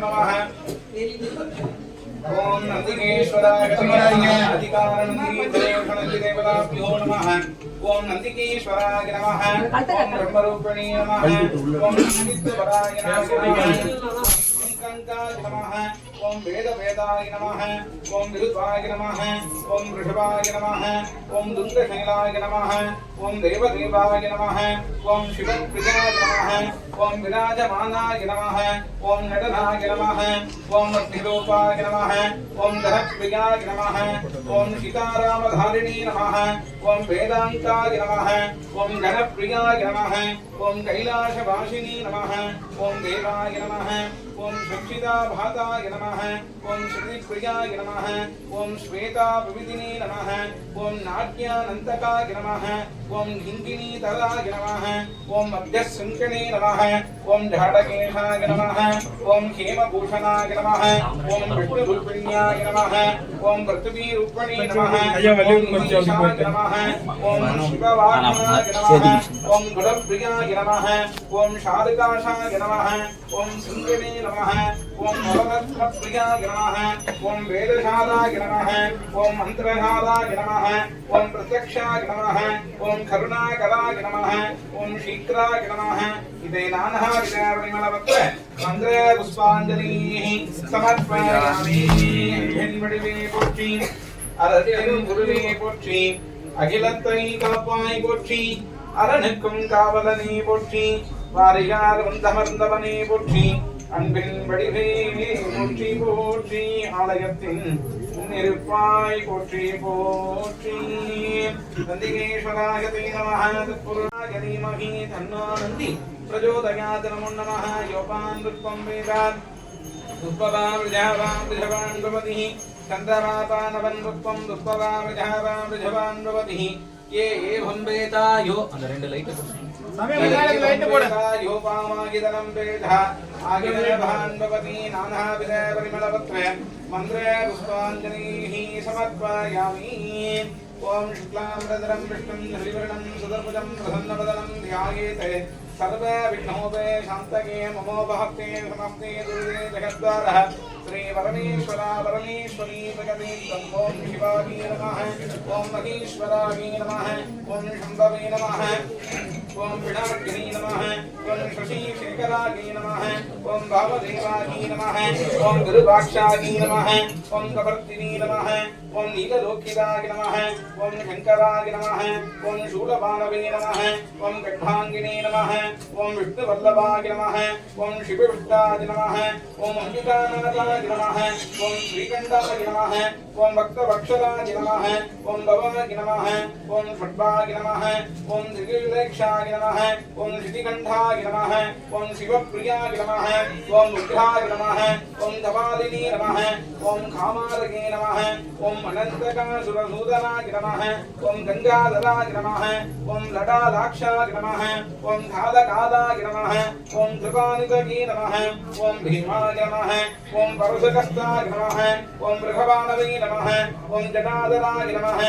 नमः ओम नंदिकेश्वराय नमः अधिकारणन्दिदेवताभ्यो नमः ओम नंदिकेश्वराय नमः ओम ब्रह्मरूपिणी नमः ओम नंदिकेश्वराय नमः कंकाय नमः ओम वेद वेदाय नमः ओम विरुद्धाय नमः ओम वृषभाय नमः ओम ओम देवदेवाय नमः ओम शिवप्रियाय नमः ओम विराजमानाय नमः ओम नटनाय नमः ओम अग्निरूपाय नमः ओम धनप्रियाय नमः ओम सीतारामधारिणी नमः कैलासवासिनी नमः ओम देवाय नमः ॐ सच्चिदाभाताय नमः ॐ श्रुतिप्रियाय नमः ओम श्वेता विविधिनी नमः ॐ नाट्यानन्तकाय नमः ॐ हिङ्गिनीतराय नमः ॐ अभ्यशृङ्खणे नमः ॐ झाडकेशाय नमः ॐ ये नमः ॐ ये नमः ॐ पृथ्वीरूपणे नमः ॐ नमः ॐ ये नमः ॐ ये नमः ॐ ये नमः ओम सिंहने नमः नमः। ओम भगवत्प्रियाय नमः। ओम वेदशालाय नमः। ओम मन्त्रशालाय नमः। ओम प्रत्यक्षाय नमः। ओम करुणाकराय नमः। ओम शीघ्राय नमः। इदे नानः विचारणिमलवत्र मन्त्रे पुष्पाञ्जलिः समर्पयामि। हिन्मणिवे पुष्टि அரசின் குருவே போற்றி அகிலத்தை காப்பாய் போற்றி அரணுக்கும் காவலனே போற்றி வாரியார் வந்தமர்ந்தவனே போற்றி அன்பின் வடிவே போற்றி போற்றி ஆலயத்தின் முன்னிருப்பாய் போற்றி போற்றி நந்திகேஸ்வராய தே நமः தத்புருஷாய தீமஹி தன்னோ நந்தி பிரச்சோதயாத் நமோ நமः யோபான் விருப்பம் வேதாத் दुष्पदामृजावामृजवान् भवतिः चन्द्रमातानवन् रूपम् दुष्पदामृजावामृजवान् भवतिः ये एवं वेदायो அந்த ரெண்டு லைட் मन्द्रे पुष्पाञ्जलिः समर्पयामि ॐ शुक्लाम्रधरं विष्णुं हरिवर्णं सुदर्भजं प्रसन्नवदनं ध्यायेते सर्वे विघ्नोपे शान्तके ममोपहक्ते समाप्ते दुर्गे जगद्वारः श्रीवरमेश्वरा वरमेश्वरी जगते शिवाय नमः ॐ महेश्वराय नमः ॐ शम्भवे नमः ॐ विनागिनी नमः ॐ शशिशेखराजी नमः ओम भावदेवागी नमः ओम गुरुवाक्षागी नमः ओम कवर्तिनी नमः ॐ नीललोकिताय नमः ॐ शङ्कराय नमः ॐ शूलबाणवे नमः ॐ गड्भाङ्गिने नमः ॐ विष्णुवल्लभाय नमः ॐ शिवविष्टाय नमः ओम अम्बिकानाथाय नमः ॐ श्रीकण्ठाय नमः ॐ भक्तवक्षराय नमः ॐ भवाय नमः ॐ षड्भाय नमः ॐ त्रिविलेक्षाय नमः ॐ श्रीकण्ठाय नमः ॐ शिवप्रियाय नमः ॐ उग्राय नमः ॐ कपालिनी नमः ॐ कामारगे नमः ॐ अनन्तकासुरसूदनाय नमः ॐ गङ्गाधराय नमः ॐ लडालाक्षाय नमः ॐ कालकालाय नमः ॐ कृपानिधगे नमः ॐ भीमाय नमः ॐ परशुकस्ताय नमः ॐ मृगवाणवे नमः ॐ जटाधराय नमः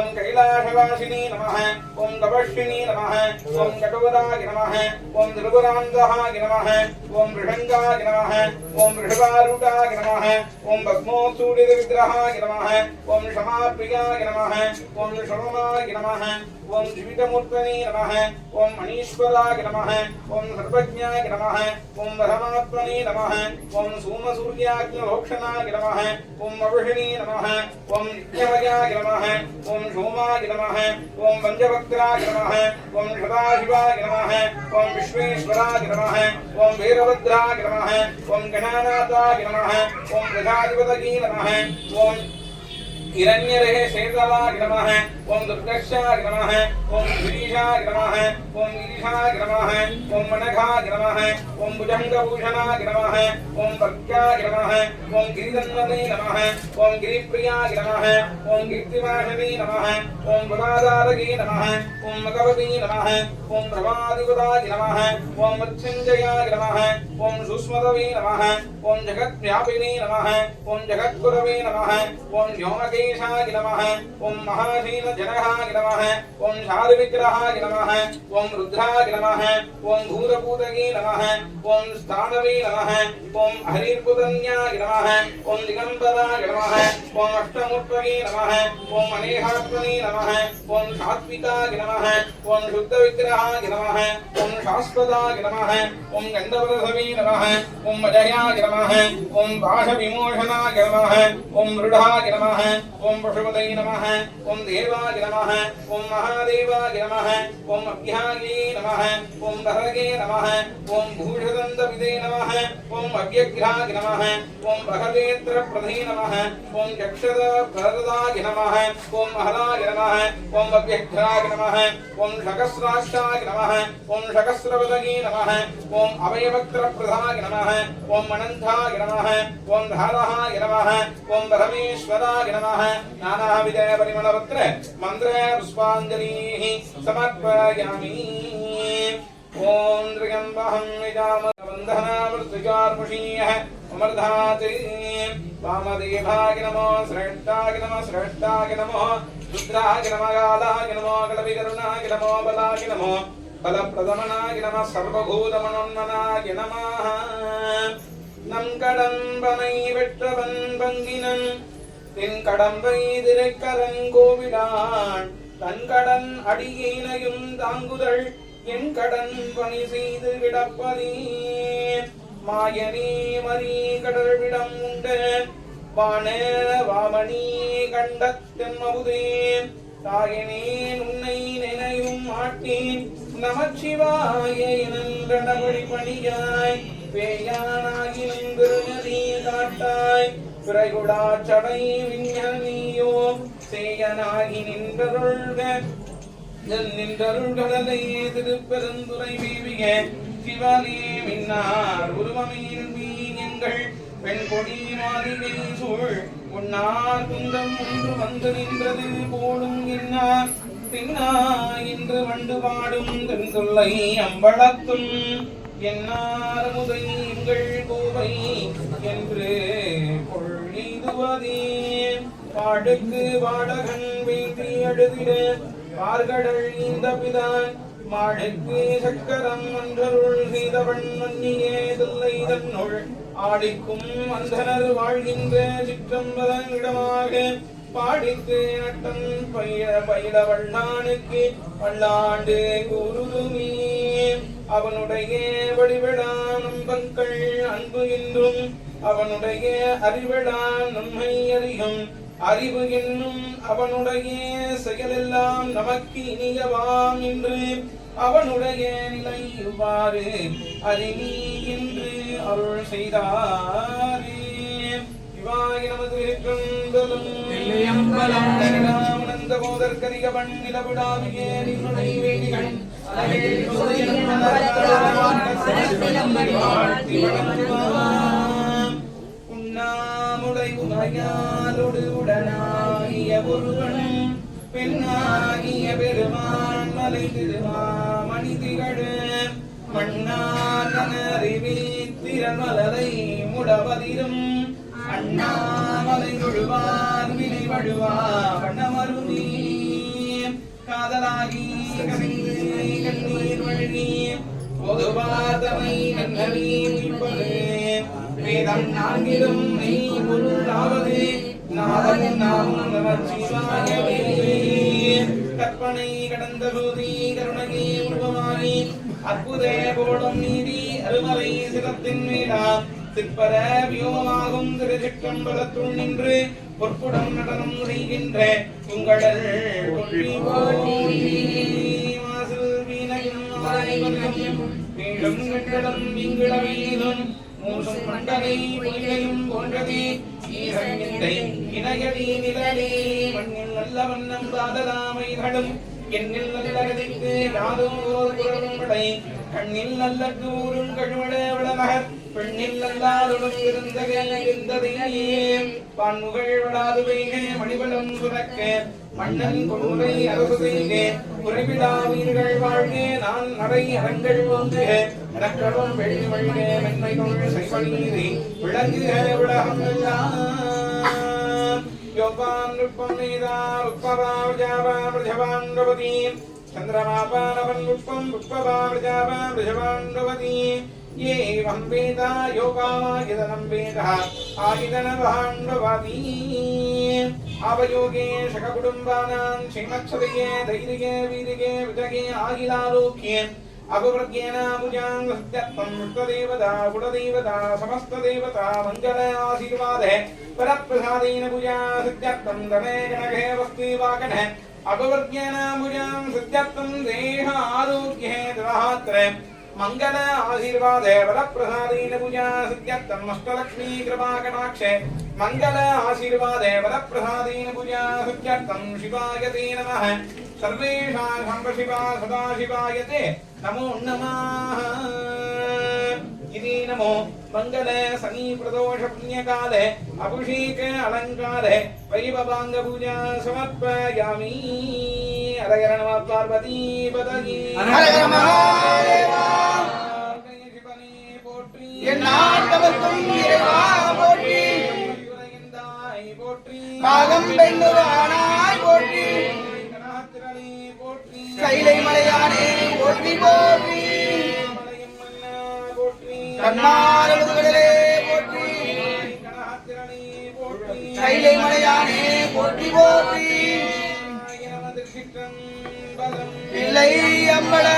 ॐ कैलासवासिनी नमः ॐ तपस्विनी नमः ॐ कटोराय नमः ॐ त्रिपुरान्धहाय नमः ॐ मृषङ्गाय नमः ॐ वृषभारूढाय नमः ॐ भस्मोत्सूडितविग्रहाय नमः ॐ क्षमाप्रियाय नमः ॐ शममाय नमः ॐ जीवितमूर्तने नमः ॐ मणीश्वराय नमः ॐ सर्वज्ञाय नमः ॐ परमात्मने नमः ॐ सोमसूर्याग्निलोक्षणाय नमः ॐ अविषिणे नमः ॐ नित्यमयाय नमः ॐ सोमाय नमः ॐ पञ्चवक्त्राय नमः ॐ सदाशिवाय नमः ॐ विश्वेश्वराय नमः ॐ वीरभद्राय नमः ॐ गणानाथाय नमः ॐ प्रजाधिपतये नमः ॐ हिरण्यरेः शेतलाय नमः ॐ दुर्गक्षाय नमः ॐ गिरीशाय नमः ॐ गिरीशाय नमः ॐ मनघाय नमः ॐ भुजङ्गभूषणाय नमः ॐ भक्त्याय नमः ॐ गिरिदन्वने नमः ॐ गिरिप्रियाय नमः ॐ कीर्तिवासने नमः ॐ गुणाधारगे नमः ॐ मकवती नमः ॐ प्रभादिपदाय नमः ॐ मृत्युञ्जयाय नमः ॐ सुस्मतवे नमः ॐ जगद्व्यापिने नमः ॐ जगद्गुरवे नमः ॐ व्योमके महाकेशाय नमः ॐ महाशीलजनहाय नमः ॐ शारुविग्रहाय नमः ॐ रुद्राय नमः ॐ भूतपूतये नमः ॐ स्थानवे नमः ॐ हरिर्पुतन्याय नमः ॐ दिगम्बराय नमः ॐ अष्टमूर्तये नमः ॐ अनेहात्मने नमः ॐ सात्विकाय नमः ॐ शुद्धविग्रहाय नमः ॐ शाश्वताय नमः ॐ गन्धवरसवे नमः ॐ अजयाय नमः ॐ पाशविमोचनाय नमः ॐ मृडाय नमः ॐ पशुपतये नमः ॐ देवाय नमः ॐ महादेवाय नमः ॐ अभ्याये नमः ॐ दहगे नमः ॐ भूषदन्तविदे नमः ॐ अव्यग्राय नमः ॐ भगवेन्द्रप्रधे नमः ॐ चक्षदप्रदाय नमः ॐ महलाय नमः ॐ अव्यघ्राय नमः ॐ शकस्राष्टाय नमः ॐ शकस्रवदगे नमः ॐ अवयवक्त्रप्रधाय नमः ॐ अनन्ताय नमः ॐ धारहाय नमः ॐ परमेश्वराय नमः नानाविधय परिमलपत्र मन्त्र पुष्पाञ्जलिः समर्पयामि ॐ त्र्यम्बहं निजामवन्दनामृतुजार्मुषीयः अमर्धात् वामदेवाय नमो श्रेष्ठाय नमः श्रेष्ठाय नमो रुद्राय नमः कालाय नमो कलविकरुणाय नमो बलाय नमो बलप्रदमनाय नमः सर्वभूतमनोन्मनाय नमः நம் கடம்பனை வெற்றவன் பங்கினன் தின் கடம்பை திரைக்கரங்கோவிடான் தன் கடன் அடியேனையும் தாங்குதல் என் கடன் பணி செய்து கிடப்பதே மாயனே மறி கடல்விடம் உண்டு வான வாமணி கண்ட தெம்மபுதே தாயனேன் உன்னை நினையும் மாட்டேன் நமச்சிவாய என்றபடி பணியாய் பேயானாகி நின்றிருநதி காட்டாய். பிறைகுடா சடை விஞ்ஞானியோ சேயனாகி நின்றருள்க. நின்றருள்கடலை திருப்பெருந்துரை மேவிய சிவனே மின்னார் உருவமையில் மீன்கள் பெண் கொடி மாளிகை சூழ். உன்னார் குந்தம் ஒன்று வந்து நின்றது போலும் என்னார். பின்னா இன்று வண்டு பாடும் தென் அம்பளத்தும் என்னார் முதல் எங்கள் கோவை. பாடுக்கு வாடகன் வீழ்த்தி அழுதிட பார்கடல் இந்த பிதான் மாடுக்கு சக்கரம் மன்றருள் செய்தவன் மன்னியே தொல்லை தன்னுள். ஆடிக்கும் அந்தனர் வாழ்கின்ற சிற்றம்பதனிடமாக பாடித்து நட்டம் பயில பயில வண்ணானுக்கு பல்லாண்டு குருதுமே அவனுடைய வழிவிடா நம்பங்கள் அன்பு என்றும் அவனுடைய அறிவிடா நம்மை அறியும். அறிவு என்னும் அவனுடைய செயலெல்லாம் நமக்கு இனியவாம் என்று அவனுடைய நிலை இவ்வாறு அறிவி என்று அருள் செய்தாரே சிவாய நமது இருக்கம்பலம் தில்லையம்பலம். ஆனந்த போதற்கரிக பண்ணில விடாவியே நின்னுடை வேதிகள் அழகில் சோதியம் மலர்த்தலாவான் சரஸ்வதியம்படி வாழ்த்தி வணங்குவாம். உண்ணாமுலை உடனாகிய ஒருவன் பெண்ணாகிய பெருமான் மலை திருமாமணி திகழ. மண்ணானறிவில் திறமலரை முடவதிரும். அண்ணாமலை முழுவார் வினை வழுவா வண்ணமருதி காதலாகி கண்ணீர் வழங்கி பொதுவாதமை நன்னறி மீட்பது வேதம் நான்கிலும் மெய் பொருளாவது நாதன் நாமும் நமச்சிவாயவே கற்பனை கடந்த போதி கருணகை உருவமானி. அற்புத போடும் நீதி அருமலை சிரத்தின் மேலா. சிற்பர வியோகமாகும் திருச்சிற்றம்பலத்துள் நின்று பொற்புடன் நடனம் செய்கின்ற உங்களல் மீண்டும் கட்டடம் விங்கிட வீதும். மூசும் மண்டலை பொய்கையும் போன்றதே. ஈசன் இல்லை இணையடி நிழலே மண்ணில் நல்ல வண்ணம் பாததாமைகளும் எண்ணில் நல்லகதிக்கு நாதும் ஓர் குரலும் விளை கண்ணில் நல்ல கூறும் கழுவள விளமகர் பெண்ணில் அல்லாதவனும் இருந்தகையில் இருந்ததையே பன்முகள் விடாது வைகே மணிபலம் சுரக்க மன்னன் கொடுமை அரசு செய்கே குறைவிடா உயிர்கள் வாழ்கே நான் நடை அரங்கள் ஓங்குக எனக்கடவும் வெளி வழிகே மென்மை கொள் செய்வனீரி விளங்குக சந்திரமாபானவன் நுட்பம் உட்பதா ये एवं वेद योगायतनं वेदः आयिदनभाण्डवादी आवयोगे शककुटुम्बानां श्रीमत्सदये धैर्ये वीर्ये विजगे आगिलालोक्ये अपवृद्येनाभुजां सत्यत्वं वृत्तदेवता कुलदेवता समस्तदेवता मङ्गल आशीर्वादः परप्रसादेन भुजा सत्यत्वं धने गणगे वस्ति वाकणः अपवृद्येनाभुजां सत्यत्वं देह आरोग्ये ददात्र మంగళ ఆశీర్వాదే వర ప్రసాదేన పూజా సిద్ధ్యర్థమష్టలక్ష్మీ కృపాకటాక్షే. మంగళ ఆశీర్వాదే వర ప్రసాదేన పూజా సిద్ధ్యర్థం శివాయ తే నమ. సర్వేషాం సంపశివా సదాశివాయ తే నమో నమః. ఇది నమో మంగళ సనీ పుణ్యకాలే అభిషేక అలంకారే. వైభవాంగ పూజా సమర్పయామి. ஹரஹர நம பார்வதி பதகி ஹரஹர மகாதேவா சிவனே போற்றி என்னாட்டவத்தும் இறைவா போற்றி போற்றி பாகம் பெண்ணுவானாய் போற்றி போற்றி கைலை மலையானே போற்றி போற்றி கண்ணா சிற்றம்பலம் இல்லை அம்பலம் அடிங்க.